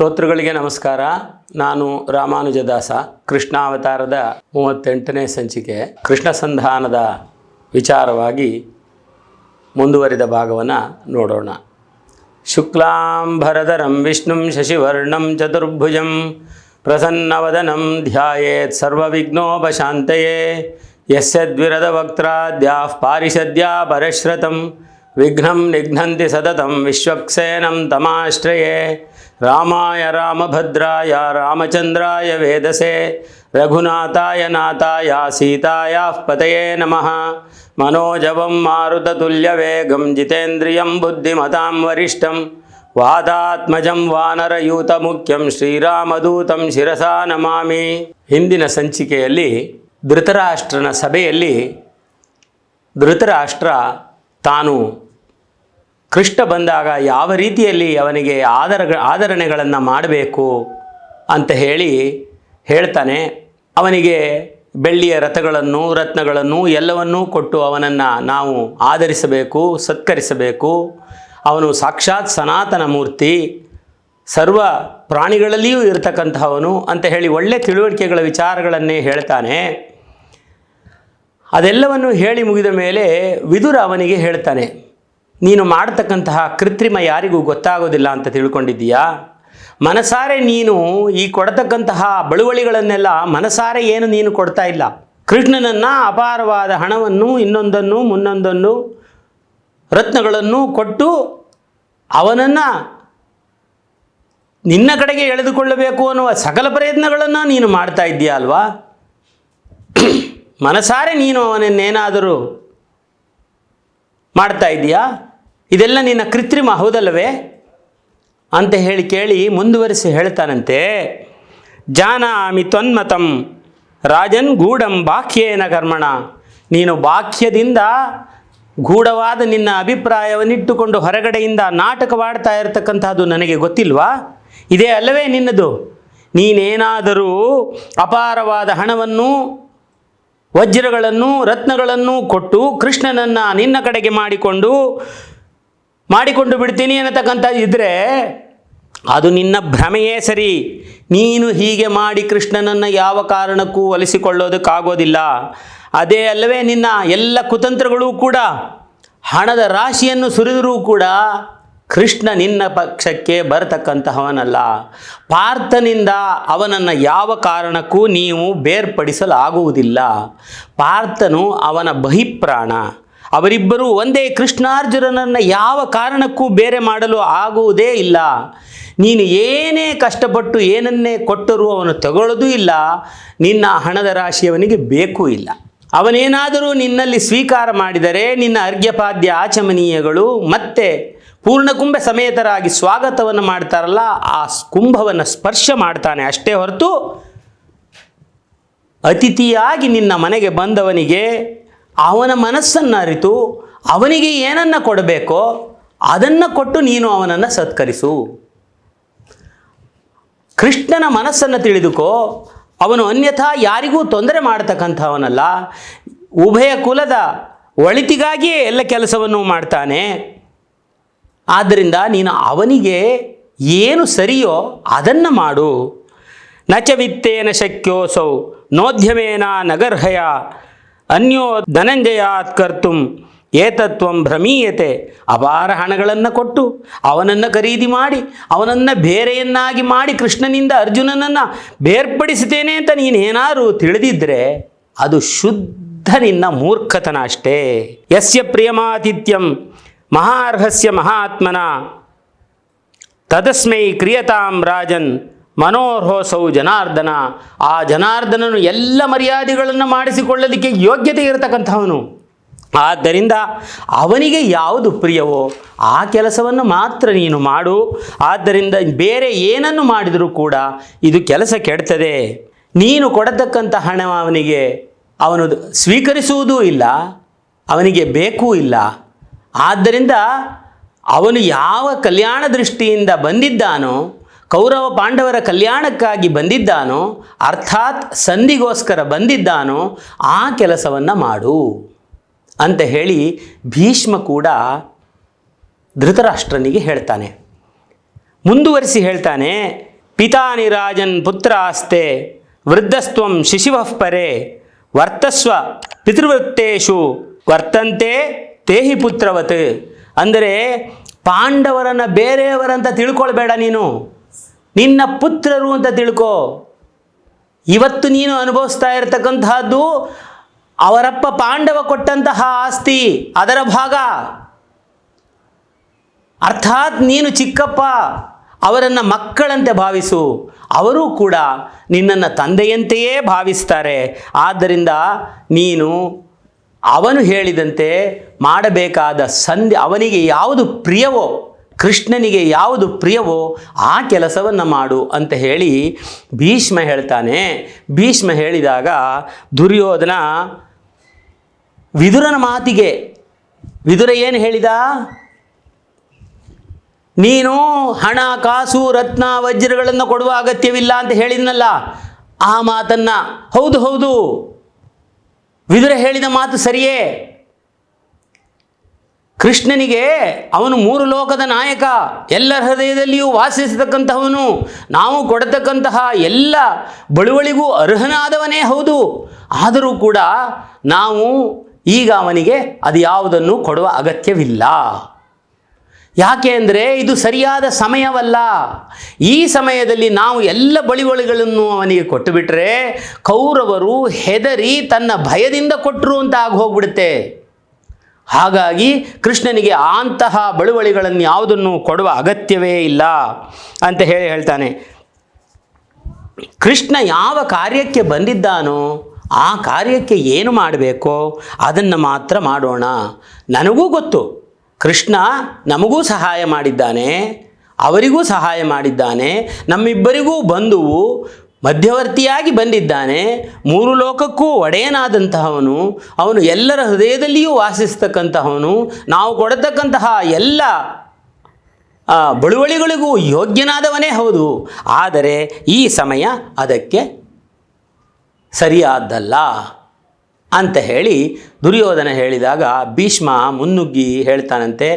ಶ್ರೋತೃಗಳಿಗೆ ನಮಸ್ಕಾರ. ನಾನು ರಾಮಾನುಜದಾಸ, ಕೃಷ್ಣಾವತಾರದ ಮೂವತ್ತೆಂಟನೇ ಸಂಚಿಕೆ. ಕೃಷ್ಣ ಸಂಧಾನದ ವಿಚಾರವಾಗಿ ಮುಂದುವರಿದ ಭಾಗವನ್ನು ನೋಡೋಣ. ಶುಕ್ಲಾಂಬರಧರಂ ವಿಷ್ಣುಂ ಶಶಿವರ್ಣಂ ಚತುರ್ಭುಜಂ ಪ್ರಸನ್ನವದನಂ ಧ್ಯಾಯೇತ್ ಸರ್ವವಿಘ್ನೋಪಶಾಂತಯೇ. ಯಸ್ಯದ್ವಿರದ ವಕ್ತ್ರಾದ್ಯಾ ಪಾರಿಷದ್ಯಾ ಪರಶ್ರತಂ ವಿಘ್ನಂ ನಿಘ್ನಂತಿ ಸತತಂ ವಿಶ್ವಕ್ಸೇನಂ ತಮಾಶ್ರಯೇ. రామాయ రామభద్రాయ రామచంద్రాయ వేదసే రఘునాథాయ నాథాయ సీతాయా పతయే నమ. మనోజవం మారుతతుల్యవేగం జితేంద్రియం బుద్ధిమతాం వరిష్టం. వాదాత్మజం వాನರಯೂತಮುಖ್ಯಂ ಶ್ರೀರಾಮದೂತಂ ಶಿರಸಾ ನಮಾಮಿ ಹಿಂದಿನ ಸಂಚಿಕೆಯಲ್ಲಿ ಧೃತರಾಷ್ಟ್ರನ ಸಭೆಯಲ್ಲಿ ಧೃತರಾಷ್ಟ್ರ ತಾನು ಕೃಷ್ಣ ಬಂದಾಗ ಯಾವ ರೀತಿಯಲ್ಲಿ ಅವನಿಗೆ ಆದರ ಆದರಣೆಗಳನ್ನು ಮಾಡಬೇಕು ಅಂತ ಹೇಳಿ ಹೇಳ್ತಾನೆ. ಅವನಿಗೆ ಬೆಳ್ಳಿಯ ರಥಗಳನ್ನು ರತ್ನಗಳನ್ನು ಎಲ್ಲವನ್ನೂ ಕೊಟ್ಟು ಅವನನ್ನು ನಾವು ಆದರಿಸಬೇಕು ಸತ್ಕರಿಸಬೇಕು. ಅವನು ಸಾಕ್ಷಾತ್ ಸನಾತನ ಮೂರ್ತಿ, ಸರ್ವ ಪ್ರಾಣಿಗಳಲ್ಲಿಯೂ ಇರತಕ್ಕಂತಹವನು ಅಂತ ಹೇಳಿ ಒಳ್ಳೆ ತಿಳುವಳಿಕೆಗಳ ವಿಚಾರಗಳನ್ನೇ ಹೇಳ್ತಾನೆ. ಅದೆಲ್ಲವನ್ನು ಹೇಳಿ ಮುಗಿದ ಮೇಲೆ ವಿದುರ ಅವನಿಗೆ ಹೇಳ್ತಾನೆ. ನೀನು ಮಾಡತಕ್ಕಂತಹ ಕೃತ್ರಿಮ ಯಾರಿಗೂ ಗೊತ್ತಾಗೋದಿಲ್ಲ ಅಂತ ತಿಳ್ಕೊಂಡಿದ್ದೀಯಾ? ಮನಸಾರೆ ನೀನು ಈ ಕೊಡತಕ್ಕಂತಹ ಬಳುವಳಿಗಳನ್ನೆಲ್ಲ ಮನಸಾರೆ ಏನು ನೀನು ಕೊಡ್ತಾ ಇಲ್ಲ. ಕೃಷ್ಣನನ್ನು ಅಪಾರವಾದ ಹಣವನ್ನು ಇನ್ನೊಂದನ್ನು ಮುನ್ನೊಂದನ್ನು ರತ್ನಗಳನ್ನು ಕೊಟ್ಟು ಅವನನ್ನು ನಿನ್ನ ಕಡೆಗೆ ಎಳೆದುಕೊಳ್ಳಬೇಕು ಅನ್ನುವ ಸಕಲ ಪ್ರಯತ್ನಗಳನ್ನು ನೀನು ಮಾಡ್ತಾ ಇದ್ದೀಯ ಅಲ್ವಾ? ಮನಸಾರೆ ನೀನು ಅವನನ್ನೇನಾದರೂ ಮಾಡ್ತಾ ಇದ್ದೀಯಾ? ಇದೆಲ್ಲ ನಿನ್ನ ಕೃತ್ರಿಮ ಹೌದಲ್ಲವೇ? ಅಂತ ಹೇಳಿ ಕೇಳಿ ಮುಂದುವರಿಸಿ ಹೇಳ್ತಾನಂತೆ. ಜಾನಾಮಿ ತ್ವನ್ಮತಂ, ರಾಜನ್ ಗೂಢಂ ಬಾಹ್ಯೇನ ಕರ್ಮಣ. ನೀನು ಬಾಹ್ಯದಿಂದ ಗೂಢವಾದ ನಿನ್ನ ಅಭಿಪ್ರಾಯವನ್ನಿಟ್ಟುಕೊಂಡು ಹೊರಗಡೆಯಿಂದ ನಾಟಕವಾಡ್ತಾ ಇರತಕ್ಕಂಥದ್ದು ನನಗೆ ಗೊತ್ತಿಲ್ವಾ? ಇದೇ ಅಲ್ಲವೇ ನಿನ್ನದು. ನೀನೇನಾದರೂ ಅಪಾರವಾದ ಹಣವನ್ನು, ವಜ್ರಗಳನ್ನು, ರತ್ನಗಳನ್ನು ಕೊಟ್ಟು ಕೃಷ್ಣನನ್ನು ನಿನ್ನ ಕಡೆಗೆ ಮಾಡಿಕೊಂಡು ಮಾಡಿಕೊಂಡು ಬಿಡ್ತೀನಿ ಅನ್ನತಕ್ಕಂಥ ಇದ್ದರೆ ಅದು ನಿನ್ನ ಭ್ರಮೆಯೇ ಸರಿ. ನೀನು ಹೀಗೆ ಮಾಡಿ ಕೃಷ್ಣನನ್ನು ಯಾವ ಕಾರಣಕ್ಕೂ ಒಲಿಸಿಕೊಳ್ಳೋದಕ್ಕಾಗೋದಿಲ್ಲ. ಅದೇ ಅಲ್ಲವೇ ನಿನ್ನ ಎಲ್ಲ ಕುತಂತ್ರಗಳೂ ಕೂಡ, ಹಣದ ರಾಶಿಯನ್ನು ಸುರಿದರೂ ಕೂಡ ಕೃಷ್ಣ ನಿನ್ನ ಪಕ್ಷಕ್ಕೆ ಬರತಕ್ಕಂತಹವನಲ್ಲ. ಪಾರ್ಥನಿಂದ ಅವನನ್ನು ಯಾವ ಕಾರಣಕ್ಕೂ ನೀವು ಬೇರ್ಪಡಿಸಲಾಗುವುದಿಲ್ಲ. ಪಾರ್ಥನು ಅವನ ಬಹಿಪ್ರಾಣ. ಅವರಿಬ್ಬರೂ ಒಂದೇ ಕೃಷ್ಣಾರ್ಜುನನನ್ನು ಯಾವ ಕಾರಣಕ್ಕೂ ಬೇರೆ ಮಾಡಲು ಆಗುವುದೇ ಇಲ್ಲ. ನೀನು ಏನೇ ಕಷ್ಟಪಟ್ಟು ಏನನ್ನೇ ಕೊಟ್ಟರೂ ಅವನು ತಗೊಳ್ಳೋದೂ ಇಲ್ಲ. ನಿನ್ನ ಹಣದ ರಾಶಿ ಅವನಿಗೆ ಬೇಕೂ ಇಲ್ಲ. ಅವನೇನಾದರೂ ನಿನ್ನಲ್ಲಿ ಸ್ವೀಕಾರ ಮಾಡಿದರೆ ನಿನ್ನ ಅರ್ಘ್ಯಪಾದ್ಯ ಆಚಮನೀಯಗಳು ಮತ್ತೆ ಪೂರ್ಣಕುಂಭ ಸಮೇತರಾಗಿ ಸ್ವಾಗತವನ್ನು ಮಾಡ್ತಾರಲ್ಲ, ಆ ಕುಂಭವನ್ನು ಸ್ಪರ್ಶ ಮಾಡ್ತಾನೆ. ಅಷ್ಟೇ ಹೊರತು ಅತಿಥಿಯಾಗಿ ನಿನ್ನ ಮನೆಗೆ ಬಂದವನಿಗೆ ಅವನ ಮನಸ್ಸನ್ನು ಅರಿತು ಅವನಿಗೆ ಏನನ್ನು ಕೊಡಬೇಕೋ ಅದನ್ನು ಕೊಟ್ಟು ನೀನು ಅವನನ್ನು ಸತ್ಕರಿಸು. ಕೃಷ್ಣನ ಮನಸ್ಸನ್ನು ತಿಳಿದುಕೋ, ಅವನು ಅನ್ಯಥಾ ಯಾರಿಗೂ ತೊಂದರೆ ಮಾಡತಕ್ಕಂಥವನಲ್ಲ, ಉಭಯ ಕುಲದ ಒಳಿತಿಗಾಗಿಯೇ ಎಲ್ಲ ಕೆಲಸವನ್ನು ಮಾಡ್ತಾನೆ. ಆದ್ದರಿಂದ ನೀನು ಅವನಿಗೆ ಏನು ಸರಿಯೋ ಅದನ್ನು ಮಾಡು. ನಚವಿತ್ತೇನ ಶಕ್ಯೋಸೌ ನೋದ್ಯಮೇನ ನಗರ್ಹಯ ಅನ್ಯೋ ಧನಂಜಯಾತ್ ಕರ್ತುಂ, ಏತತ್ವಂ ಭ್ರಮೀಯತೆ. ಅಪಾರ ಹಣಗಳನ್ನು ಕೊಟ್ಟು, ಅವನನ್ನು ಖರೀದಿ ಮಾಡಿ, ಅವನನ್ನು ಬೇರೆಯನ್ನಾಗಿ ಮಾಡಿ ಕೃಷ್ಣನಿಂದ ಅರ್ಜುನನನ್ನು ಬೇರ್ಪಡಿಸುತ್ತೇನೆ ಅಂತ ನೀನೇನಾದರೂ ತಿಳಿದಿದ್ದರೆ ಅದು ಶುದ್ಧ ನಿನ್ನ ಮೂರ್ಖತನ ಅಷ್ಟೇ ಯಸ್ಯ ಪ್ರಿಯಮಾತಿಥ್ಯಂ, ಮಹಾರ್ಹಸ್ಯ ಮಹಾತ್ಮನ. ತದಸ್ಮೈ ಕ್ರಿಯತಾಂ ರಾಜನ್. ಮನೋರ್ಹೋಸೌ ಜನಾರ್ದನ. ಆ ಜನಾರ್ದನನು ಎಲ್ಲ ಮರ್ಯಾದೆಗಳನ್ನು ಮಾಡಿಸಿಕೊಳ್ಳಲಿಕ್ಕೆ ಯೋಗ್ಯತೆ ಇರತಕ್ಕಂಥವನು. ಆದ್ದರಿಂದ ಅವನಿಗೆ ಯಾವುದು ಪ್ರಿಯವೋ ಆ ಕೆಲಸವನ್ನು ಮಾತ್ರ ನೀನು ಮಾಡು. ಆದ್ದರಿಂದ ಬೇರೆ ಏನನ್ನು ಮಾಡಿದರೂ ಕೂಡ ಇದು ಕೆಲಸ ಕೆಡ್ತದೆ. ನೀನು ಕೊಡತಕ್ಕಂಥ ಹಣ ಅವನಿಗೆ ಅವನು ಸ್ವೀಕರಿಸುವುದೂ ಇಲ್ಲ, ಅವನಿಗೆ ಬೇಕೂ ಇಲ್ಲ. ಆದ್ದರಿಂದ ಅವನು ಯಾವ ಕಲ್ಯಾಣ ದೃಷ್ಟಿಯಿಂದ ಬಂದಿದ್ದಾನೋ ಕೌರವ ಪಾಂಡವರ ಕಲ್ಯಾಣಕ್ಕಾಗಿ ಬಂದಿದ್ದಾನೋ, ಅರ್ಥಾತ್ ಸಂಧಿಗೋಸ್ಕರ ಬಂದಿದ್ದಾನೋ, ಆ ಕೆಲಸವನ್ನು ಮಾಡು ಅಂತ ಹೇಳಿ ಭೀಷ್ಮ ಕೂಡ ಧೃತರಾಷ್ಟ್ರನಿಗೆ ಹೇಳ್ತಾನೆ. ಮುಂದುವರಿಸಿ ಹೇಳ್ತಾನೆ, ಪಿತಾನಿ ರಾಜನ್ ಪುತ್ರಾಸ್ತೆ, ವೃದ್ಧಸ್ತ್ವಂ ಶಿಶಿವಃ ಪರೆ, ವರ್ತಸ್ವ ಪಿತೃವೃತ್ತೇಶು, ವರ್ತಂತೆ ತೇಹಿ ಪುತ್ರವತ್. ಅಂದರೆ ಪಾಂಡವರನ್ನು ಬೇರೆಯವರಂತ ತಿಳ್ಕೊಳ್ಬೇಡ ನೀನು. ನಿನ್ನ ಪುತ್ರರು ಅಂತ ತಿಳ್ಕೋ. ಇವತ್ತು ನೀನು ಅನುಭವಿಸ್ತಾ ಇರತಕ್ಕಂತಹದ್ದು ಅವರಪ್ಪ ಪಾಂಡವ ಕೊಟ್ಟಂತಹ ಆಸ್ತಿ, ಅದರ ಭಾಗ. ಅರ್ಥಾತ್ ನೀನು ಚಿಕ್ಕಪ್ಪ, ಅವರನ್ನು ಮಕ್ಕಳಂತೆ ಭಾವಿಸು. ಅವರೂ ಕೂಡ ನಿನ್ನನ್ನು ತಂದೆಯಂತೆಯೇ ಭಾವಿಸ್ತಾರೆ. ಆದ್ದರಿಂದ ನೀನು ಅವನು ಹೇಳಿದಂತೆ ಮಾಡಬೇಕಾದ ಸಂಧಿ, ಅವನಿಗೆ ಯಾವುದು ಪ್ರಿಯವೋ ಕೃಷ್ಣನಿಗೆ ಯಾವುದು ಪ್ರಿಯವೋ ಆ ಕೆಲಸವನ್ನು ಮಾಡು ಅಂತ ಹೇಳಿ ಭೀಷ್ಮ ಹೇಳ್ತಾನೆ. ಭೀಷ್ಮ ಹೇಳಿದಾಗ ದುರ್ಯೋಧನ ವಿದುರನ ಮಾತಿಗೆ, ವಿದುರ ಏನು ಹೇಳಿದ? ನೀನು ಹಣ, ಕಾಸು, ರತ್ನ, ವಜ್ರಗಳನ್ನು ಕೊಡುವ ಅಗತ್ಯವಿಲ್ಲ ಅಂತ ಹೇಳಿದ್ನಲ್ಲ, ಆ ಮಾತನ್ನ. ಹೌದು ಹೌದು. ವಿದುರ ಹೇಳಿದ ಮಾತು ಸರಿಯೇ? ಕೃಷ್ಣನಿಗೆ ಅವನು ಮೂರು ಲೋಕದ ನಾಯಕ, ಎಲ್ಲ ಹೃದಯದಲ್ಲಿಯೂ ವಾಸಿಸತಕ್ಕಂತಹವನು, ನಾವು ಕೊಡತಕ್ಕಂತಹ ಎಲ್ಲ ಬಳುವಳಿಗೂ ಅರ್ಹನಾದವನೇ ಹೌದು. ಆದರೂ ಕೂಡ ನಾವು ಈಗ ಅವನಿಗೆ ಅದು ಯಾವುದನ್ನು ಕೊಡುವ ಅಗತ್ಯವಿಲ್ಲ. ಯಾಕೆ ಅಂದರೆ ಇದು ಸರಿಯಾದ ಸಮಯವಲ್ಲ. ಈ ಸಮಯದಲ್ಲಿ ನಾವು ಎಲ್ಲ ಬಳಿವಳಿಗಳನ್ನು ಅವನಿಗೆ ಕೊಟ್ಟುಬಿಟ್ರೆ ಕೌರವರು ಹೆದರಿ ತನ್ನ ಭಯದಿಂದ ಕೊಟ್ಟರು ಅಂತ ಆಗಿ ಹೋಗ್ಬಿಡುತ್ತೆ. ಹಾಗಾಗಿ ಕೃಷ್ಣನಿಗೆ ಅಂತಹ ಬಳುವಳಿಗಳನ್ನು ಯಾವುದನ್ನು ಕೊಡುವ ಅಗತ್ಯವೇ ಇಲ್ಲ ಅಂತ ಹೇಳಿ ಹೇಳ್ತಾನೆ. ಕೃಷ್ಣ ಯಾವ ಕಾರ್ಯಕ್ಕೆ ಬಂದಿದ್ದಾನೋ ಆ ಕಾರ್ಯಕ್ಕೆ ಏನು ಮಾಡಬೇಕೋ ಅದನ್ನು ಮಾತ್ರ ಮಾಡೋಣ. ನನಗೂ ಗೊತ್ತು. ಕೃಷ್ಣ ನಮಗೂ ಸಹಾಯ ಮಾಡಿದ್ದಾನೆ, ಅವರಿಗೂ ಸಹಾಯ ಮಾಡಿದ್ದಾನೆ, ನಮ್ಮಿಬ್ಬರಿಗೂ ಬಂಧುವು ಮಧ್ಯವರ್ತಿಯಾಗಿ ಬಂದಿದ್ದಾನೆ, ಮೂರು ಲೋಕಕ್ಕೂ ಒಡೆಯನಾದಂತಹವನು, ಅವನು ಎಲ್ಲರ ಹೃದಯದಲ್ಲಿಯೂ ವಾಸಿಸ್ತಕ್ಕಂತಹವನು, ನಾವು ಕೊಡತಕ್ಕಂತಹ ಎಲ್ಲ ಬಳುವಳಿಗಳಿಗೂ ಯೋಗ್ಯನಾದವನೇ ಹೌದು. ಆದರೆ ಈ ಸಮಯ ಅದಕ್ಕೆ ಸರಿಯಾದ್ದಲ್ಲ ಅಂತ ಹೇಳಿ ದುರ್ಯೋಧನ ಹೇಳಿದಾಗ ಭೀಷ್ಮ ಮುನ್ನುಗ್ಗಿ ಹೇಳ್ತಾನಂತೆ,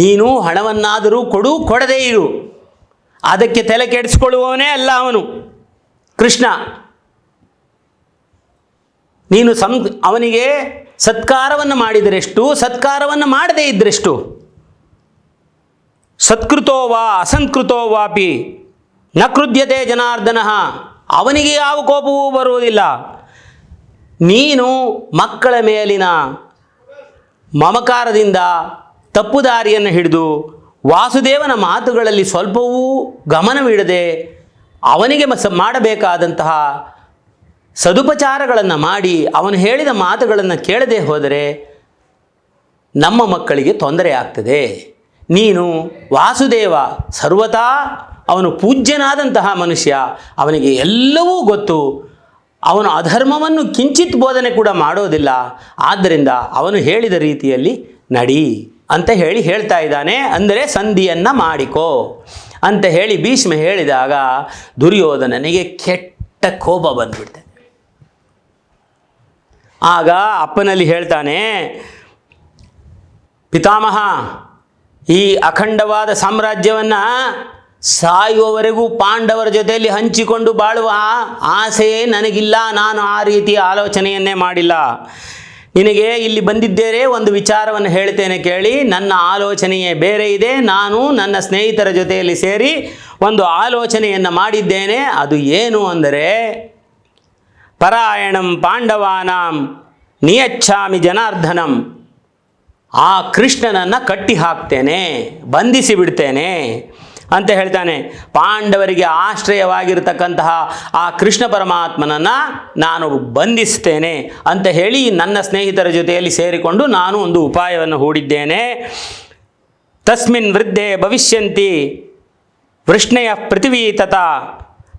ನೀನು ಹಣವನ್ನಾದರೂ ಕೊಡು, ಕೊಡದೇ ಇರು. ಅದಕ್ಕೆ ತಲೆ ಕೆಡಿಸ್ಕೊಳ್ಳುವವನೇ ಅಲ್ಲ ಅವನು. ಕೃಷ್ಣ, ನೀನು ಸಂ, ಅವನಿಗೆ ಸತ್ಕಾರವನ್ನು ಮಾಡಿದರೆಷ್ಟು, ಸತ್ಕಾರವನ್ನು ಮಾಡದೇ ಇದ್ದರೆಷ್ಟು ಸತ್ಕೃತೋ ವಾ ಅಸಂಕೃತೋ ವಾಪಿ, ನ ಕೃದ್ಯತೆ ಜನಾರ್ದನ. ಅವನಿಗೆ ಯಾವ ಕೋಪವೂ ಬರುವುದಿಲ್ಲ. ನೀನು ಮಕ್ಕಳ ಮೇಲಿನ ಮಮಕಾರದಿಂದ ತಪ್ಪು ದಾರಿಯನ್ನು ಹಿಡಿದು ವಾಸುದೇವನ ಮಾತುಗಳಲ್ಲಿ ಸ್ವಲ್ಪವೂ ಗಮನವಿಡದೆ ಅವನಿಗೆ ಮಸ ಮಾಡಬೇಕಾದಂತಹ ಸದುಪಚಾರಗಳನ್ನು ಮಾಡಿ ಅವನು ಹೇಳಿದ ಮಾತುಗಳನ್ನು ಕೇಳದೆ ಹೋದರೆ ನಮ್ಮ ಮಕ್ಕಳಿಗೆ ತೊಂದರೆ ಆಗ್ತದೆ. ನೀನು ವಾಸುದೇವ ಸರ್ವತಾ ಅವನು ಪೂಜ್ಯನಾದಂತಹ ಮನುಷ್ಯ, ಅವನಿಗೆ ಎಲ್ಲವೂ ಗೊತ್ತು. ಅವನು ಅಧರ್ಮವನ್ನು ಕಿಂಚಿತ್ ಬೋಧನೆ ಕೂಡ ಮಾಡೋದಿಲ್ಲ. ಆದ್ದರಿಂದ ಅವನು ಹೇಳಿದ ರೀತಿಯಲ್ಲಿ ನಡಿ ಅಂತ ಹೇಳಿ ಹೇಳ್ತಾ ಇದ್ದಾನೆ. ಅಂದರೆ ಸಂಧಿಯನ್ನು ಮಾಡಿಕೋ. ಅಂತ ಹೇಳಿ ಭೀಷ್ಮ ಹೇಳಿದಾಗ ದುರ್ಯೋಧನನಿಗೆ ಕೆಟ್ಟ ಕೋಪ ಬಂದ್ಬಿಡ್ತೆ. ಆಗ ಅಪ್ಪನಲ್ಲಿ ಹೇಳ್ತಾನೆ, ಪಿತಾಮಹ, ಈ ಅಖಂಡವಾದ ಸಾಮ್ರಾಜ್ಯವನ್ನು ಸಾಯುವವರೆಗೂ ಪಾಂಡವರ ಜೊತೆಯಲ್ಲಿ ಹಂಚಿಕೊಂಡು ಬಾಳುವ ಆಸೆಯೇ ನನಗಿಲ್ಲ. ನಾನು ಆ ರೀತಿಯ ಆಲೋಚನೆಯನ್ನೇ ಮಾಡಿಲ್ಲ. ನಿನಗೆ ಇಲ್ಲಿ ಬಂದಿದ್ದೇನೆ ಒಂದು ವಿಚಾರವನ್ನು ಹೇಳ್ತೇನೆ ಕೇಳಿ. ನನ್ನ ಆಲೋಚನೆಯೇ ಬೇರೆ ಇದೆ. ನಾನು ನನ್ನ ಸ್ನೇಹಿತರ ಜೊತೆಯಲ್ಲಿ ಸೇರಿ ಒಂದು ಆಲೋಚನೆಯನ್ನು ಮಾಡಿದ್ದೇನೆ. ಅದು ಏನು ಅಂದರೆ, ಪರಾಯಣಂ ಪಾಂಡವಾನಾಂ ನಿಯಚ್ಛಾಮಿ ಜನಾರ್ಧನಂ ಆ ಕೃಷ್ಣನನ್ನು ಕಟ್ಟಿ ಹಾಕ್ತೇನೆ ಬಂಧಿಸಿ ಬಿಡ್ತೇನೆ. ಅಂತ ಹೇಳ್ತಾನೆ. ಪಾಂಡವರಿಗೆ ಆಶ್ರಯವಾಗಿರತಕ್ಕಂತಹ ಆ ಕೃಷ್ಣ ಪರಮಾತ್ಮನನ್ನು ನಾನು ಬಂಧಿಸ್ತೇನೆ ಅಂತ ಹೇಳಿ ನನ್ನ ಸ್ನೇಹಿತರ ಜೊತೆಯಲ್ಲಿ ಸೇರಿಕೊಂಡು ನಾನು ಒಂದು ಉಪಾಯವನ್ನು ಹೂಡಿದ್ದೇನೆ. ತಸ್ಮಿನ್ ವೃದ್ಧೆ ಭವಿಷ್ಯಂತಿ ವೃಷ್ಣೆಯ ಪೃಥ್ವೀ ತಥಾ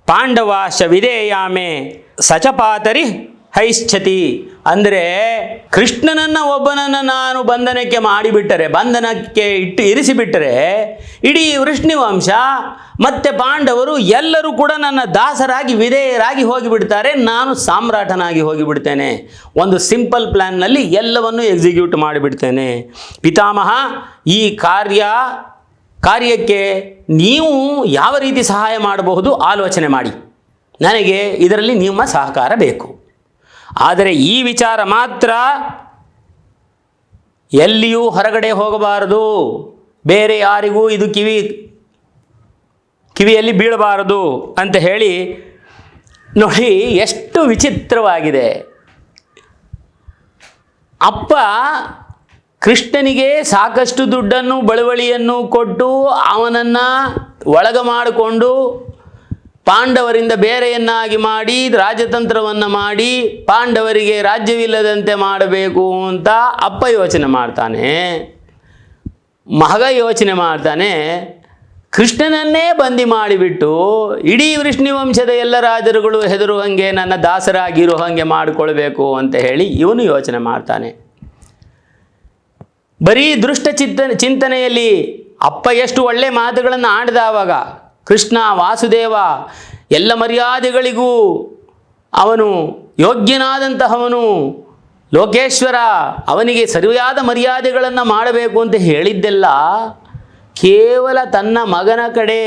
ಪಾಂಡವಾಶ ವಿಧೇಯಾಮೆ ಸಚಪಾತರಿ ಹೈಶ್ಚತಿ ಅಂದರೆ ಕೃಷ್ಣನನ್ನು ಒಬ್ಬನನ್ನು ನಾನು ಬಂಧನಕ್ಕೆ ಮಾಡಿಬಿಟ್ಟರೆ, ಬಂಧನಕ್ಕೆ ಇಟ್ಟು ಇರಿಸಿಬಿಟ್ಟರೆ, ಇಡೀ ವೃಷ್ಣಿವಂಶ ಮತ್ತು ಪಾಂಡವರು ಎಲ್ಲರೂ ಕೂಡ ನನ್ನ ದಾಸರಾಗಿ, ವಿಧೇಯರಾಗಿ ಹೋಗಿಬಿಡ್ತಾರೆ, ನಾನು ಸಾಮ್ರಾಟನಾಗಿ ಹೋಗಿಬಿಡ್ತೇನೆ. ಒಂದು ಸಿಂಪಲ್ ಪ್ಲ್ಯಾನ್ನಲ್ಲಿ ಎಲ್ಲವನ್ನು ಎಕ್ಸಿಕ್ಯೂಟ್ ಮಾಡಿಬಿಡ್ತೇನೆ. ಪಿತಾಮಹ, ಈ ಕಾರ್ಯ, ಕಾರ್ಯಕ್ಕೆ ನೀವು ಯಾವ ರೀತಿ ಸಹಾಯ ಮಾಡಬಹುದು ಆಲೋಚನೆ ಮಾಡಿ. ನನಗೆ ಇದರಲ್ಲಿ ನಿಮ್ಮ ಸಹಕಾರ ಬೇಕು. ಆದರೆ ಈ ವಿಚಾರ ಮಾತ್ರ ಎಲ್ಲಿಯೂ ಹೊರಗಡೆ ಹೋಗಬಾರದು. ಬೇರೆ ಯಾರಿಗೂ ಇದು ಕಿವಿ, ಕಿವಿಯಲ್ಲಿ ಬೀಳಬಾರದು ಅಂತ ಹೇಳಿ ನೋಡಿ ಎಷ್ಟು ವಿಚಿತ್ರವಾಗಿದೆ. ಅಪ್ಪ ಕೃಷ್ಣನಿಗೆ ಸಾಕಷ್ಟು ದುಡ್ಡನ್ನು, ಬಳುವಳಿಯನ್ನು ಕೊಟ್ಟು ಅವನನ್ನು ಒಳಗ ಮಾಡಿಕೊಂಡು ಪಾಂಡವರಿಂದ ಬೇರೆಯನ್ನಾಗಿ ಮಾಡಿ, ರಾಜತಂತ್ರವನ್ನು ಮಾಡಿ, ಪಾಂಡವರಿಗೆ ರಾಜ್ಯವಿಲ್ಲದಂತೆ ಮಾಡಬೇಕು ಅಂತ ಅಪ್ಪ ಯೋಚನೆ ಮಾಡ್ತಾನೆ. ಮಗ ಯೋಚನೆ ಮಾಡ್ತಾನೆ, ಕೃಷ್ಣನನ್ನೇ ಬಂದಿ ಮಾಡಿಬಿಟ್ಟು ಇಡೀ ವೃಷ್ಣಿ ವಂಶದ ಎಲ್ಲ ರಾಜರುಗಳು ಹೆದರುವಂಗೆ ನನ್ನ ದಾಸರಾಗಿರೋ ಹಾಗೆ ಮಾಡಿಕೊಳ್ಬೇಕು ಅಂತ ಹೇಳಿ ಇವನು ಯೋಚನೆ ಮಾಡ್ತಾನೆ. ಬರೀ ದೃಷ್ಟ ಚಿಂತನೆ ಚಿಂತನೆಯಲ್ಲಿ ಅಪ್ಪ ಎಷ್ಟು ಒಳ್ಳೆ ಮಾತುಗಳನ್ನು ಆಡಿದ ಆವಾಗ ಕೃಷ್ಣ ವಾಸುದೇವ ಎಲ್ಲ ಮರ್ಯಾದೆಗಳಿಗೂ ಅವನು ಯೋಗ್ಯನಾದಂತಹವನು. ಲೋಕೇಶ್ವರ ಅವನಿಗೆ ಸರಿಯಾದ ಮರ್ಯಾದೆಗಳನ್ನು ಮಾಡಬೇಕು ಅಂತ ಹೇಳಿದ್ದೆಲ್ಲ ಕೇವಲ ತನ್ನ ಮಗನ ಕಡೆ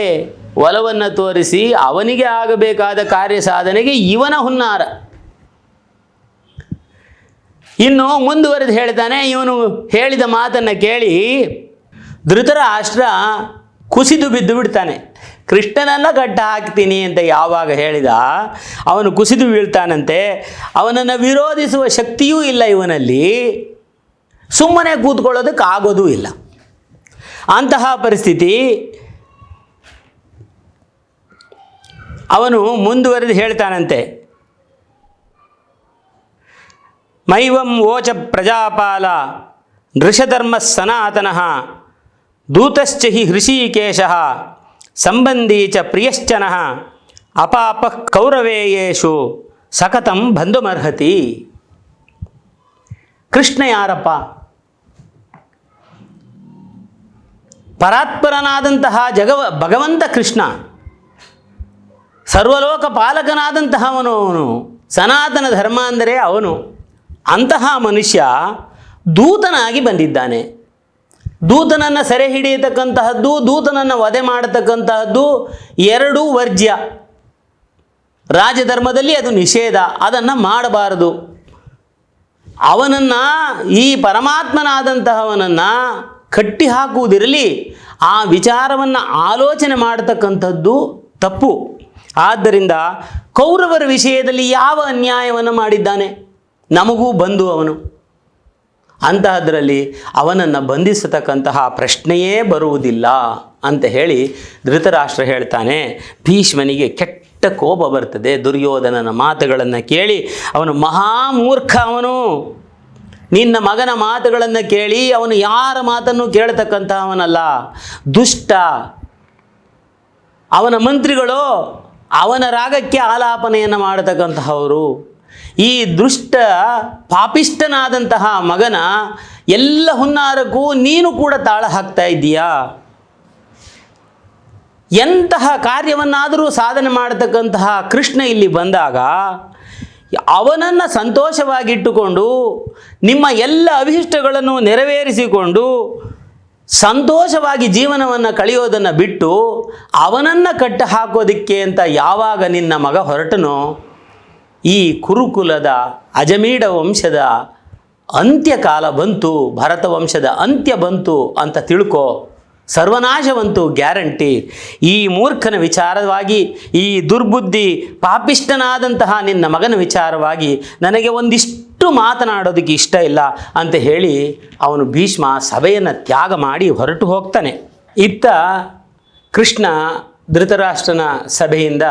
ಒಲವನ್ನು ತೋರಿಸಿ ಅವನಿಗೆ ಆಗಬೇಕಾದ ಕಾರ್ಯ ಸಾಧನೆಗೆ ಇವನ ಹುನ್ನಾರ. ಇನ್ನು ಮುಂದುವರೆದು ಹೇಳ್ತಾನೆ, ಇವನು ಹೇಳಿದ ಮಾತನ್ನು ಕೇಳಿ ಧೃತರಾಷ್ಟ್ರ ಕುಸಿದು ಬಿದ್ದು ಬಿಡ್ತಾನೆ. ಕೃಷ್ಣನನ್ನು ಗಡ್ಡ ಹಾಕ್ತೀನಿ ಅಂತ ಯಾವಾಗ ಹೇಳಿದ, ಅವನು ಕುಸಿದು ಬೀಳ್ತಾನಂತೆ. ಅವನನ್ನು ವಿರೋಧಿಸುವ ಶಕ್ತಿಯೂ ಇಲ್ಲ ಇವನಲ್ಲಿ. ಸುಮ್ಮನೆ ಕೂತ್ಕೊಳ್ಳೋದಕ್ಕೆ ಆಗೋದೂ ಇಲ್ಲ. ಅಂತಹ ಪರಿಸ್ಥಿತಿ ಅವನು ಮುಂದುವರೆದು ಹೇಳ್ತಾನಂತೆ. ಮೈವಂ ಓಚ ಪ್ರಜಾಪಾಲ ನೃಷಧರ್ಮ ಸನಾತನಃ, ದೂತಶ್ಚ ಹಿ ಹೃಷೀಕೇಶ. ಸಂಬಂಧೀ ಚ ಪ್ರಿಯಶ್ಚನಃ ಅಪಾಪ ಕೌರವೇಯೇಶು ಸಕತಂ ಬಂಧುಮರ್ಹತಿ. ಕೃಷ್ಣ ಯಾರಪ್ಪ? ಪರಾತ್ಪರನಾದಂತಹ ಜಗವ, ಭಗವಂತ ಕೃಷ್ಣ. ಸರ್ವಲೋಕ ಪಾಲಕನಾದಂತಹವನು ಅವನು. ಸನಾತನ ಧರ್ಮ ಅಂದರೆ ಅವನು. ಅಂತಹ ಮನುಷ್ಯ ದೂತನಾಗಿ ಬಂದಿದ್ದಾನೆ. ದೂತನನ್ನು ಸೆರೆ ಹಿಡಿಯತಕ್ಕಂತಹದ್ದು, ದೂತನನ್ನು ವಧೆ ಮಾಡತಕ್ಕಂತಹದ್ದು ಎರಡೂ ವರ್ಜ್ಯ. ರಾಜಧರ್ಮದಲ್ಲಿ ಅದು ನಿಷೇಧ, ಅದನ್ನು ಮಾಡಬಾರದು. ಅವನನ್ನು, ಈ ಪರಮಾತ್ಮನಾದಂತಹವನನ್ನು ಕಟ್ಟಿ ಹಾಕುವುದಿರಲಿ, ಆ ವಿಚಾರವನ್ನು ಆಲೋಚನೆ ಮಾಡತಕ್ಕಂಥದ್ದು ತಪ್ಪು. ಆದ್ದರಿಂದ ಕೌರವರ ವಿಷಯದಲ್ಲಿ ಯಾವ ಅನ್ಯಾಯವನ್ನು ಮಾಡಿದ್ದಾನೆ? ನಮಗೂ ಬಂದು ಅವನು. ಅಂತಹದ್ರಲ್ಲಿ ಅವನನ್ನು ಬಂಧಿಸತಕ್ಕಂತಹ ಪ್ರಶ್ನೆಯೇ ಬರುವುದಿಲ್ಲ ಅಂತ ಹೇಳಿ ಧೃತರಾಷ್ಟ್ರ ಹೇಳ್ತಾನೆ. ಭೀಷ್ಮನಿಗೆ ಕೆಟ್ಟ ಕೋಪ ಬರ್ತದೆ. ದುರ್ಯೋಧನನ ಮಾತುಗಳನ್ನು ಕೇಳಿ ಅವನು ಮಹಾಮೂರ್ಖ ಅವನು. ನಿನ್ನ ಮಗನ ಮಾತುಗಳನ್ನು ಕೇಳಿ ಅವನು ಯಾರ ಮಾತನ್ನು ಕೇಳತಕ್ಕಂತಹವನಲ್ಲ. ದುಷ್ಟ. ಅವನ ಮಂತ್ರಿಗಳು ಅವನ ರಾಗಕ್ಕೆ ಆಲಾಪನೆಯನ್ನು ಮಾಡತಕ್ಕಂತಹವರು. ಈ ದುಷ್ಟ ಪಾಪಿಷ್ಟನಾದಂತಹ ಮಗನ ಎಲ್ಲ ಹುನ್ನಾರಕ್ಕೂ ನೀನು ಕೂಡ ತಾಳ ಹಾಕ್ತಾ ಇದ್ದೀಯಾ? ಎಂತಹ ಕಾರ್ಯವನ್ನಾದರೂ ಸಾಧನೆ ಮಾಡತಕ್ಕಂತಹ ಕೃಷ್ಣ ಇಲ್ಲಿ ಬಂದಾಗ ಅವನನ್ನು ಸಂತೋಷವಾಗಿಟ್ಟುಕೊಂಡು ನಿಮ್ಮ ಎಲ್ಲ ಅಭಿಷ್ಟಗಳನ್ನು ನೆರವೇರಿಸಿಕೊಂಡು ಸಂತೋಷವಾಗಿ ಜೀವನವನ್ನು ಕಳೆಯೋದನ್ನು ಬಿಟ್ಟು ಅವನನ್ನು ಕಟ್ಟ ಹಾಕೋದಕ್ಕೆ ಅಂತ ಯಾವಾಗ ನಿನ್ನ ಮಗ ಹೊರಟನೋ ಈ ಕುರುಕುಲದ ಅಜಮೀಡ ವಂಶದ ಅಂತ್ಯಕಾಲ ಬಂತು, ಭರತ ವಂಶದ ಅಂತ್ಯ ಬಂತು ಅಂತ ತಿಳ್ಕೊ, ಸರ್ವನಾಶವಂತು ಗ್ಯಾರಂಟಿ. ಈ ಮೂರ್ಖನ ವಿಚಾರವಾಗಿ, ಈ ದುರ್ಬುದ್ಧಿ ಪಾಪಿಷ್ಟನಾದಂತಹ ನಿನ್ನ ಮಗನ ವಿಚಾರವಾಗಿ ನನಗೆ ಒಂದಿಷ್ಟು ಮಾತನಾಡೋದಕ್ಕೆ ಇಷ್ಟ ಇಲ್ಲ ಅಂತ ಹೇಳಿ ಅವನು ಭೀಷ್ಮ ಸಭೆಯನ್ನು ತ್ಯಾಗ ಮಾಡಿ ಹೊರಟು ಹೋಗ್ತಾನೆ. ಇತ್ತ ಕೃಷ್ಣ ಧೃತರಾಷ್ಟ್ರನ ಸಭೆಯಿಂದ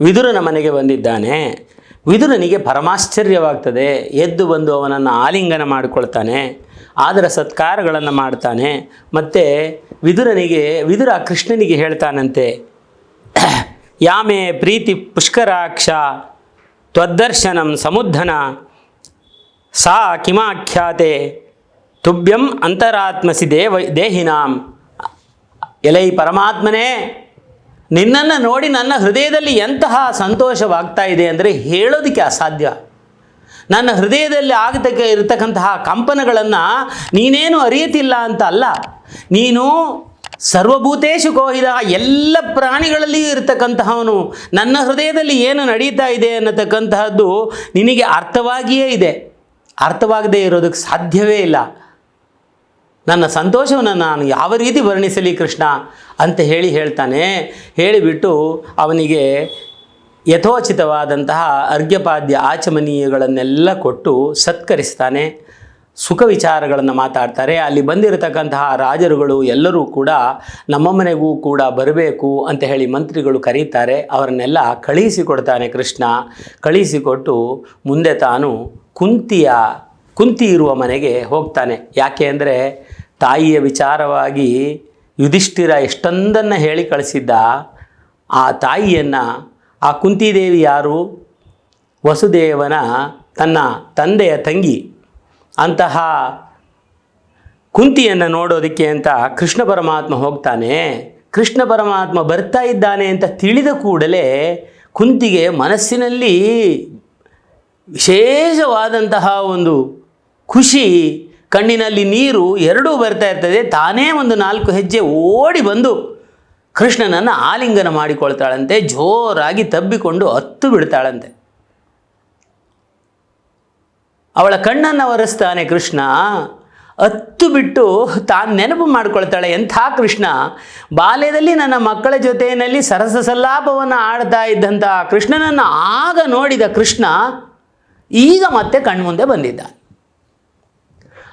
ವಿದುರನ ಮನೆಗೆ ಬಂದಿದ್ದಾನೆ. ವಿದುರನಿಗೆ ಪರಮಾಶ್ಚರ್ಯವಾಗ್ತದೆ. ಎದ್ದು ಬಂದು ಅವನನ್ನು ಆಲಿಂಗನ ಮಾಡಿಕೊಳ್ತಾನೆ, ಆದರ ಸತ್ಕಾರಗಳನ್ನು ಮಾಡ್ತಾನೆ, ಮತ್ತು ವಿದುರನಿಗೆ, ವಿದುರ ಕೃಷ್ಣನಿಗೆ ಹೇಳ್ತಾನಂತೆ, ಯಾಮೆ ಪ್ರೀತಿ ಪುಷ್ಕರಾಕ್ಷ ತ್ವದ್ದರ್ಶನಂ ಸಮುದ್ಧನ, ಸಾ ಕಿಮಾಖ್ಯಾತೆ ತುಭ್ಯಂ ಅಂತರಾತ್ಮಸಿ ದೇವ, ದೇಹಿನಾಂ. ಎಲೈ ಪರಮಾತ್ಮನೇ ನಿನ್ನನ್ನು ನೋಡಿ ನನ್ನ ಹೃದಯದಲ್ಲಿ ಎಂತಹ ಸಂತೋಷವಾಗ್ತಾ ಇದೆ ಅಂದರೆ ಹೇಳೋದಕ್ಕೆ ಅಸಾಧ್ಯ. ನನ್ನ ಹೃದಯದಲ್ಲಿ ಆಗತಕ್ಕೆ ಇರತಕ್ಕಂತಹ ಕಂಪನಗಳನ್ನು ನೀನೇನು ಅರಿಯುತ್ತಿಲ್ಲ ಅಂತ ಅಲ್ಲ. ನೀನು ಸರ್ವಭೂತೇಶು ಕೋಹಿದ ಎಲ್ಲ ಪ್ರಾಣಿಗಳಲ್ಲಿಯೂ ಇರತಕ್ಕಂತಹವನು. ನನ್ನ ಹೃದಯದಲ್ಲಿ ಏನು ನಡೀತಾ ಇದೆ ಅನ್ನತಕ್ಕಂತಹದ್ದು ನಿನಗೆ ಅರ್ಥವಾಗಿಯೇ ಇದೆ. ಅರ್ಥವಾಗದೇ ಇರೋದಕ್ಕೆ ಸಾಧ್ಯವೇ ಇಲ್ಲ. ನನ್ನ ಸಂತೋಷವನ್ನು ನಾನು ಯಾವ ರೀತಿ ವರ್ಣಿಸಲಿ ಕೃಷ್ಣ? ಅಂತ ಹೇಳಿ ಹೇಳ್ತಾನೆ. ಹೇಳಿಬಿಟ್ಟು ಅವನಿಗೆ ಯಥೋಚಿತವಾದಂತಹ ಅರ್ಘ್ಯಪಾದ್ಯ ಆಚಮನೀಯಗಳನ್ನೆಲ್ಲ ಕೊಟ್ಟು ಸತ್ಕರಿಸ್ತಾನೆ. ಸುಖ ವಿಚಾರಗಳನ್ನು ಮಾತಾಡ್ತಾರೆ. ಅಲ್ಲಿ ಬಂದಿರತಕ್ಕಂತಹ ರಾಜರುಗಳು ಎಲ್ಲರೂ ಕೂಡ ನಮ್ಮ ಮನೆಗೂ ಕೂಡ ಬರಬೇಕು ಅಂತ ಹೇಳಿ ಮಂತ್ರಿಗಳು ಕರೀತಾರೆ. ಅವರನ್ನೆಲ್ಲ ಕಳುಹಿಸಿಕೊಡ್ತಾನೆ ಕೃಷ್ಣ. ಕಳುಹಿಸಿಕೊಟ್ಟು ಮುಂದೆ ತಾನು ಕುಂತಿಯ ಕುಂತಿ ಇರುವ ಮನೆಗೆ ಹೋಗ್ತಾನೆ. ಯಾಕೆ ಅಂದರೆ ತಾಯಿಯ ವಿಚಾರವಾಗಿ ಯುಧಿಷ್ಠಿರ ಎಷ್ಟೊಂದನ್ನು ಹೇಳಿ ಕಳಿಸಿದ್ದ, ಆ ತಾಯಿಯನ್ನು, ಆ ಕುಂತಿದೇವಿ ಯಾರು? ವಸುದೇವನ ತನ್ನ ತಂದೆಯ ತಂಗಿ. ಅಂತಹ ಕುಂತಿಯನ್ನು ನೋಡೋದಕ್ಕೆ ಅಂತ ಕೃಷ್ಣ ಪರಮಾತ್ಮ ಹೋಗ್ತಾನೆ. ಕೃಷ್ಣ ಪರಮಾತ್ಮ ಬರ್ತಾ ಇದ್ದಾನೆ ಅಂತ ತಿಳಿದ ಕೂಡಲೇ ಕುಂತಿಗೆ ಮನಸ್ಸಿನಲ್ಲಿ ವಿಶೇಷವಾದಂತಹ ಒಂದು ಖುಷಿ ಕಣ್ಣಿನಲ್ಲಿ ನೀರು ಎರಡೂ ಬರ್ತಾ ಇರ್ತದೆ. ತಾನೇ ಒಂದು ನಾಲ್ಕು ಹೆಜ್ಜೆ ಓಡಿ ಬಂದು ಕೃಷ್ಣನನ್ನು ಆಲಿಂಗನ ಮಾಡಿಕೊಳ್ತಾಳಂತೆ. ಜೋರಾಗಿ ತಬ್ಬಿಕೊಂಡು ಹತ್ತು ಬಿಡ್ತಾಳಂತೆ. ಅವಳ ಕಣ್ಣನ್ನು ಒರೆಸ್ತಾನೆ ಕೃಷ್ಣ. ಹತ್ತು ಬಿಟ್ಟು ತಾನು ನೆನಪು ಮಾಡ್ಕೊಳ್ತಾಳೆ. ಎಂಥ ಕೃಷ್ಣ? ಬಾಲ್ಯದಲ್ಲಿ ನನ್ನ ಮಕ್ಕಳ ಜೊತೆಯಲ್ಲಿ ಸರಸ ಸಲ್ಲಾಪವನ್ನು ಆಡ್ತಾ ಇದ್ದಂಥ ಕೃಷ್ಣನನ್ನು ಆಗ ನೋಡಿದ ಕೃಷ್ಣ ಈಗ ಮತ್ತೆ ಕಣ್ಮುಂದೆ ಬಂದಿದ್ದ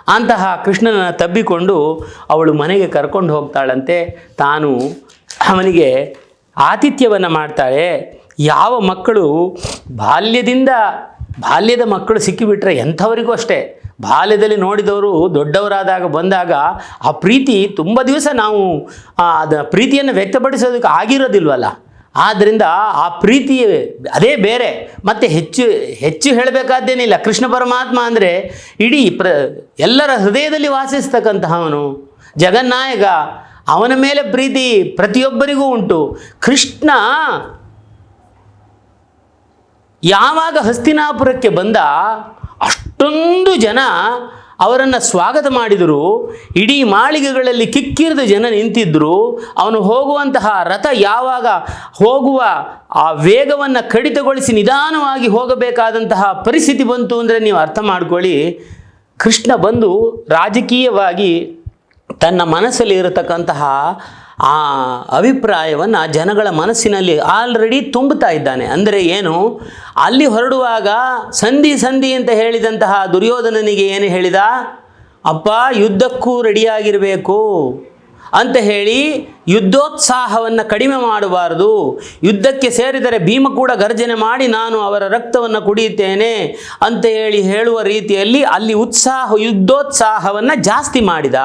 ಅಂತಹ ಕೃಷ್ಣನ ತಬ್ಬಿಕೊಂಡು ಅವಳು ಮನೆಗೆ ಕರ್ಕೊಂಡು ಹೋಗ್ತಾಳಂತೆ. ತಾನು ಅವನಿಗೆ ಆತಿಥ್ಯವನ್ನು ಮಾಡ್ತಾಳೆ. ಯಾವ ಮಕ್ಕಳು ಬಾಲ್ಯದಿಂದ, ಬಾಲ್ಯದ ಮಕ್ಕಳು ಸಿಕ್ಕಿಬಿಟ್ರೆ ಎಂಥವರಿಗೂ ಅಷ್ಟೇ. ಬಾಲ್ಯದಲ್ಲಿ ನೋಡಿದವರು ದೊಡ್ಡವರಾದಾಗ ಬಂದಾಗ ಆ ಪ್ರೀತಿ ತುಂಬ ದಿವಸ ನಾವು ಅದ ಪ್ರೀತಿಯನ್ನು ವ್ಯಕ್ತಪಡಿಸೋದಕ್ಕೆ ಆಗಿರೋದಿಲ್ವಲ್ಲ. ಆದ್ದರಿಂದ ಆ ಪ್ರೀತಿ ಅದೇ ಬೇರೆ. ಮತ್ತು ಹೆಚ್ಚು ಹೆಚ್ಚು ಹೇಳಬೇಕಾದ್ದೇನಿಲ್ಲ. ಕೃಷ್ಣ ಪರಮಾತ್ಮ ಅಂದರೆ ಇಡೀ ಪ್ರ, ಎಲ್ಲರ ಹೃದಯದಲ್ಲಿ ವಾಸಿಸ್ತಕ್ಕಂತಹವನು. ಜಗನ್ನಾಯಕ ಅವನ ಮೇಲೆ ಪ್ರೀತಿ ಪ್ರತಿಯೊಬ್ಬರಿಗೂ ಉಂಟು. ಕೃಷ್ಣ ಯಾವಾಗ ಹಸ್ತಿನಾಪುರಕ್ಕೆ ಬಂದ ಅಷ್ಟೊಂದು ಜನ ಅವರನ್ನು ಸ್ವಾಗತ ಮಾಡಿದರು, ಇಡೀ ಮಾಳಿಗೆಗಳಲ್ಲಿ ಕಿಕ್ಕಿರಿದ ಜನ ನಿಂತಿದ್ದರು ಅವನು ಹೋಗುವಂತಹ ರಥ ಯಾವಾಗ ಹೋಗುವ ಆ ವೇಗವನ್ನು ಕಡಿತಗೊಳಿಸಿ ನಿಧಾನವಾಗಿ ಹೋಗಬೇಕಾದಂತಹ ಪರಿಸ್ಥಿತಿ ಬಂತು ಅಂದರೆ ನೀವು ಅರ್ಥ ಮಾಡ್ಕೊಳ್ಳಿ, ಕೃಷ್ಣ ಬಂದು ರಾಜಕೀಯವಾಗಿ ತನ್ನ ಮನಸ್ಸಲ್ಲಿ ಇರತಕ್ಕಂತಹ ಆ ಅಭಿಪ್ರಾಯವನ್ನು ಜನಗಳ ಮನಸ್ಸಿನಲ್ಲಿ ಆಲ್ರೆಡಿ ತುಂಬುತ್ತಾ ಇದ್ದಾನೆ. ಅಂದರೆ ಏನು? ಅಲ್ಲಿ ಹೊರಡುವಾಗ ಸಂಧಿ ಸಂಧಿ ಅಂತ ಹೇಳಿದಂತಹ ದುರ್ಯೋಧನನಿಗೆ ಏನು ಹೇಳಿದ? ಅಪ್ಪ, ಯುದ್ಧಕ್ಕೂ ರೆಡಿಯಾಗಿರಬೇಕು ಅಂತ ಹೇಳಿ ಯುದ್ಧೋತ್ಸಾಹವನ್ನು ಕಡಿಮೆ ಮಾಡಬಾರದು. ಯುದ್ಧಕ್ಕೆ ಸೇರಿದರೆ ಭೀಮ ಕೂಡ ಗರ್ಜನೆ ಮಾಡಿ ನಾನು ಅವರ ರಕ್ತವನ್ನು ಕುಡಿಯುತ್ತೇನೆ ಅಂತ ಹೇಳಿ ಹೇಳುವ ರೀತಿಯಲ್ಲಿ ಅಲ್ಲಿ ಉತ್ಸಾಹ, ಯುದ್ಧೋತ್ಸಾಹವನ್ನು ಜಾಸ್ತಿ ಮಾಡಿದ.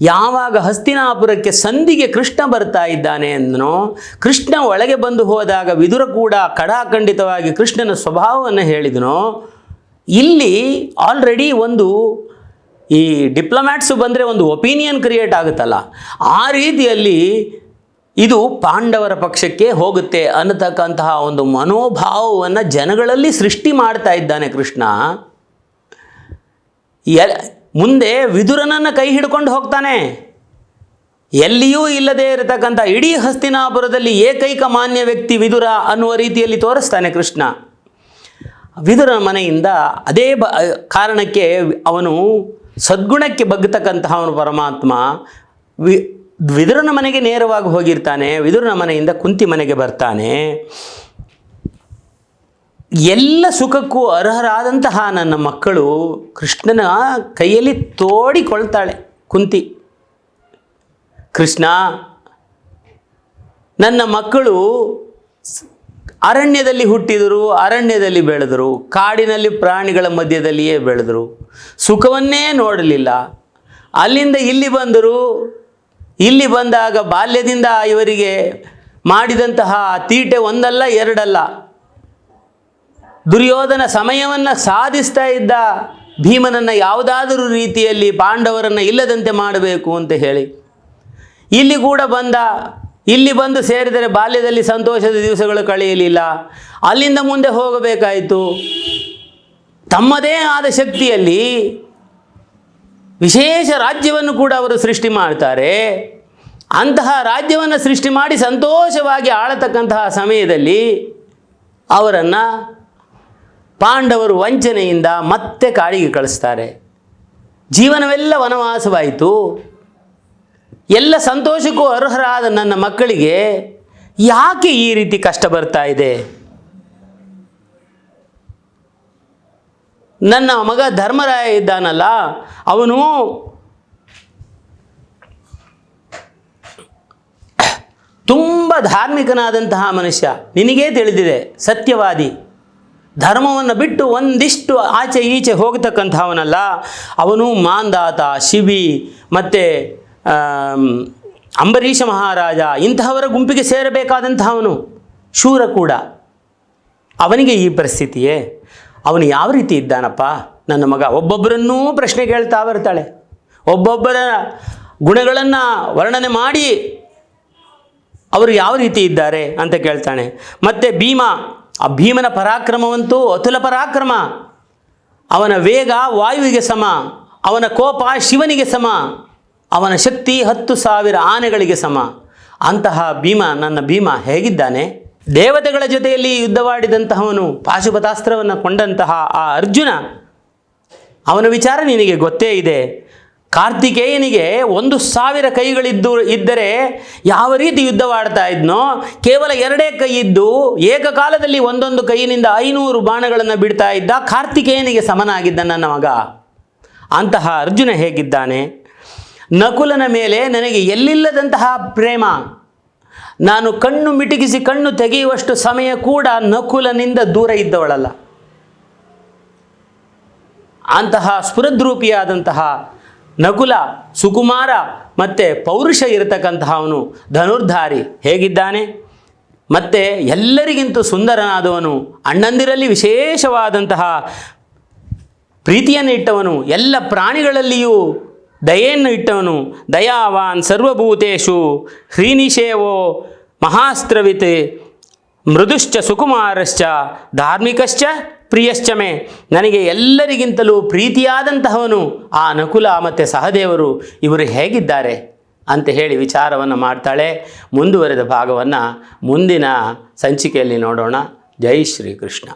ಯಾವಾಗ ಹಸ್ತಿನಾಪುರಕ್ಕೆ ಸಂಧಿಗೆ ಕೃಷ್ಣ ಬರ್ತಾ ಇದ್ದಾನೆ ಅಂದನೋ, ಕೃಷ್ಣ ಒಳಗೆ ಬಂದು ಹೋದಾಗ ವಿದುರ ಕೂಡ ಕಡಾಖಂಡಿತವಾಗಿ ಕೃಷ್ಣನ ಸ್ವಭಾವವನ್ನು ಹೇಳಿದನೋ, ಇಲ್ಲಿ ಆಲ್ರೆಡಿ ಒಂದು ಈ ಡಿಪ್ಲೊಮ್ಯಾಟ್ಸು ಬಂದರೆ ಒಂದು ಒಪಿನಿಯನ್ ಕ್ರಿಯೇಟ್ ಆಗುತ್ತಲ್ಲ. ಆ ರೀತಿಯಲ್ಲಿ ಇದು ಪಾಂಡವರ ಪಕ್ಷಕ್ಕೆ ಹೋಗುತ್ತೆ ಅನ್ನತಕ್ಕಂತಹ ಒಂದು ಮನೋಭಾವವನ್ನು ಜನಗಳಲ್ಲಿ ಸೃಷ್ಟಿ ಮಾಡ್ತಾ ಇದ್ದಾನೆ ಕೃಷ್ಣ. ಮುಂದೆ ವಿದುರನನ್ನು ಕೈ ಹಿಡ್ಕೊಂಡು ಹೋಗ್ತಾನೆ. ಎಲ್ಲಿಯೂ ಇಲ್ಲದೆ ಇರತಕ್ಕಂಥ ಇಡೀ ಹಸ್ತಿನಾಪುರದಲ್ಲಿ ಏಕೈಕ ಮಾನ್ಯ ವ್ಯಕ್ತಿ ವಿದುರ ಅನ್ನುವ ರೀತಿಯಲ್ಲಿ ತೋರಿಸ್ತಾನೆ ಕೃಷ್ಣ. ವಿದುರ ಮನೆಯಿಂದ ಅದೇ ಬ ಕಾರಣಕ್ಕೆ ಅವನು ಸದ್ಗುಣಕ್ಕೆ ಬಗ್ಗತಕ್ಕಂತಹವನು ಪರಮಾತ್ಮ ವಿ, ವಿದುರನ ಮನೆಗೆ ನೇರವಾಗಿ ಹೋಗಿರ್ತಾನೆ. ವಿದುರನ ಮನೆಯಿಂದ ಕುಂತಿ ಮನೆಗೆ ಬರ್ತಾನೆ. ಎಲ್ಲ ಸುಖಕ್ಕೂ ಅರ್ಹರಾದಂತಹ ನನ್ನ ಮಕ್ಕಳು ಕೃಷ್ಣನ ಕೈಯಲ್ಲಿ ತೋಡಿಕೊಳ್ತಾಳೆ. ಕುಂತಿ. ಕೃಷ್ಣ, ನನ್ನ ಮಕ್ಕಳು ಅರಣ್ಯದಲ್ಲಿ ಹುಟ್ಟಿದರು, ಅರಣ್ಯದಲ್ಲಿ ಬೆಳೆದರು, ಕಾಡಿನಲ್ಲಿ ಪ್ರಾಣಿಗಳ ಮಧ್ಯದಲ್ಲಿಯೇ ಬೆಳೆದರು. ಸುಖವನ್ನೇ ನೋಡಲಿಲ್ಲ. ಅಲ್ಲಿಂದ ಇಲ್ಲಿ ಬಂದರು. ಇಲ್ಲಿ ಬಂದಾಗ ಬಾಲ್ಯದಿಂದ ಇವರಿಗೆ ಮಾಡಿದಂತಹ ತೀಟೆ ಒಂದಲ್ಲ, ಎರಡಲ್ಲ. ದುರ್ಯೋಧನ ಸಮಯವನ್ನು ಸಾಧಿಸ್ತಾ ಇದ್ದ ಭೀಮನನ್ನು ಯಾವುದಾದರೂ ರೀತಿಯಲ್ಲಿ ಪಾಂಡವರನ್ನು ಇಲ್ಲದಂತೆ ಮಾಡಬೇಕು ಅಂತ ಹೇಳಿ. ಇಲ್ಲಿ ಕೂಡ ಬಂದ, ಇಲ್ಲಿ ಬಂದು ಸೇರಿದರೆ ಬಾಲ್ಯದಲ್ಲಿ ಸಂತೋಷದ ದಿವಸಗಳು ಕಳೆಯಲಿಲ್ಲ. ಅಲ್ಲಿಂದ ಮುಂದೆ ಹೋಗಬೇಕಾಯಿತು. ತಮ್ಮದೇ ಆದ ಶಕ್ತಿಯಲ್ಲಿ ವಿಶೇಷ ರಾಜ್ಯವನ್ನು ಕೂಡ ಅವರು ಸೃಷ್ಟಿ ಮಾಡ್ತಾರೆ. ಅಂತಹ ರಾಜ್ಯವನ್ನು ಸೃಷ್ಟಿ ಮಾಡಿ ಸಂತೋಷವಾಗಿ ಆಳತಕ್ಕಂತಹ ಸಮಯದಲ್ಲಿ ಅವರನ್ನು ಪಾಂಡವರು ವಂಚನೆಯಿಂದ ಮತ್ತೆ ಕಾಡಿಗೆ ಕಳಿಸ್ತಾರೆ. ಜೀವನವೆಲ್ಲ ವನವಾಸವಾಯಿತು. ಎಲ್ಲ ಸಂತೋಷಕ್ಕೂ ಅರ್ಹರಾದ ನನ್ನ ಮಕ್ಕಳಿಗೆ ಯಾಕೆ ಈ ರೀತಿ ಕಷ್ಟ ಬರ್ತಾ ಇದೆ? ನನ್ನ ಮಗ ಧರ್ಮರಾಯ ಇದ್ದಾನಲ್ಲ, ಅವನು ತುಂಬ ಧಾರ್ಮಿಕನಾದಂತಹ ಮನುಷ್ಯ. ನಿನಗೇ ತಿಳಿದಿದೆ, ಸತ್ಯವಾದಿ. ಧರ್ಮವನ್ನು ಬಿಟ್ಟು ಒಂದಿಷ್ಟು ಆಚೆ ಈಚೆ ಹೋಗತಕ್ಕಂಥವನಲ್ಲ, ಅವನು ಮಾಂದಾತ, ಶಿವಿ ಮತ್ತು ಅಂಬರೀಷ ಮಹಾರಾಜ ಇಂತಹವರ ಗುಂಪಿಗೆ ಸೇರಬೇಕಾದಂಥವನು ಶೂರ ಕೂಡ. ಅವನಿಗೆ ಈ ಪರಿಸ್ಥಿತಿಯೇ? ಅವನು ಯಾವ ರೀತಿ ಇದ್ದಾನಪ್ಪ? ನನ್ನ ಮಗ ಒಬ್ಬೊಬ್ಬರನ್ನೂ ಪ್ರಶ್ನೆ ಕೇಳ್ತಾ ಬರ್ತಾಳೆ. ಒಬ್ಬೊಬ್ಬರ ಗುಣಗಳನ್ನು ವರ್ಣನೆ ಮಾಡಿ ಅವರು ಯಾವ ರೀತಿ ಇದ್ದಾರೆ ಅಂತ ಕೇಳ್ತಾನೆ. ಮತ್ತು ಭೀಮ ಆ ಭೀಮನ ಪರಾಕ್ರಮವಂತೂ ಅತುಲ ಪರಾಕ್ರಮ. ಅವನ ವೇಗ ವಾಯುವಿಗೆ ಸಮ, ಅವನ ಕೋಪ ಶಿವನಿಗೆ ಸಮ, ಅವನ ಶಕ್ತಿ ಹತ್ತು ಸಾವಿರ ಆನೆಗಳಿಗೆ ಸಮ. ಅಂತಹ ಭೀಮ, ನನ್ನ ಭೀಮ ಹೇಗಿದ್ದಾನೆ? ದೇವತೆಗಳ ಜೊತೆಯಲ್ಲಿ ಯುದ್ಧವಾಡಿದಂತಹವನು, ಪಾಶುಪತಾಸ್ತ್ರವನ್ನು ಕೊಂಡಂತಹ ಆ ಅರ್ಜುನ. ಅವನ ವಿಚಾರ ನಿನಗೆ ಗೊತ್ತೇ ಇದೆ. ಕಾರ್ತಿಕೇಯನಿಗೆ ಒಂದು ಸಾವಿರ ಕೈಗಳಿದ್ದು ಇದ್ದರೆ ಯಾವ ರೀತಿ ಯುದ್ಧವಾಡ್ತಾ ಇದ್ನೋ, ಕೇವಲ ಎರಡೇ ಕೈ ಇದ್ದು ಏಕಕಾಲದಲ್ಲಿ ಒಂದೊಂದು ಕೈಯಿನಿಂದ ಐನೂರು ಬಾಣಗಳನ್ನು ಬಿಡ್ತಾ ಇದ್ದ ಕಾರ್ತಿಕೇಯನಿಗೆ ಸಮನಾಗಿದ್ದ ನನ್ನ ಮಗ. ಅಂತಹ ಅರ್ಜುನ ಹೇಗಿದ್ದಾನೆ? ನಕುಲನ ಮೇಲೆ ನನಗೆ ಎಲ್ಲಿಲ್ಲದಂತಹ ಪ್ರೇಮ. ನಾನು ಕಣ್ಣು ಮಿಟುಕಿಸಿ ಕಣ್ಣು ತೆಗೆಯುವಷ್ಟು ಸಮಯ ಕೂಡ ನಕುಲನಿಂದ ದೂರ ಇದ್ದವಳಲ್ಲ. ಅಂತಹ ಸ್ಫುರದ್ರೂಪಿಯಾದಂತಹ ನಕುಲ ಸುಕುಮಾರ ಮತ್ತು ಪೌರುಷ ಇರತಕ್ಕಂತಹವನು ಧನುರ್ಧಾರಿ ಹೇಗಿದ್ದಾನೆ? ಮತ್ತು ಎಲ್ಲರಿಗಿಂತ ಸುಂದರನಾದವನು ಅಣ್ಣಂದಿರಲ್ಲಿ ವಿಶೇಷವಾದಂತಹ ಪ್ರೀತಿಯನ್ನು ಇಟ್ಟವನು, ಎಲ್ಲ ಪ್ರಾಣಿಗಳಲ್ಲಿಯೂ ದಯೆಯನ್ನು ಇಟ್ಟವನು, ದಯಾವಾನ್ ಸರ್ವಭೂತೇಶು ಹ್ರೀನಿಷೇವೋ ಮಹಾಸ್ತ್ರವಿತೆ ಮೃದುಶ್ಚ ಸುಕುಮಾರಶ್ಚ ಧಾರ್ಮಿಕಶ್ಚ ಪ್ರಿಯಶ್ಚ ಮೇ ನನಗೆ ಎಲ್ಲರಿಗಿಂತಲೂ ಪ್ರೀತಿಯಾದಂತಹವನು ಆ ನಕುಲ ಮತ್ತು ಸಹದೇವರು ಇವರು ಹೇಗಿದ್ದಾರೆ? ಅಂತ ಹೇಳಿ ವಿಚಾರವನ್ನು ಮಾಡ್ತಾಳೆ. ಮುಂದುವರೆದ ಭಾಗವನ್ನು ಮುಂದಿನ ಸಂಚಿಕೆಯಲ್ಲಿ ನೋಡೋಣ. ಜೈ ಶ್ರೀಕೃಷ್ಣ.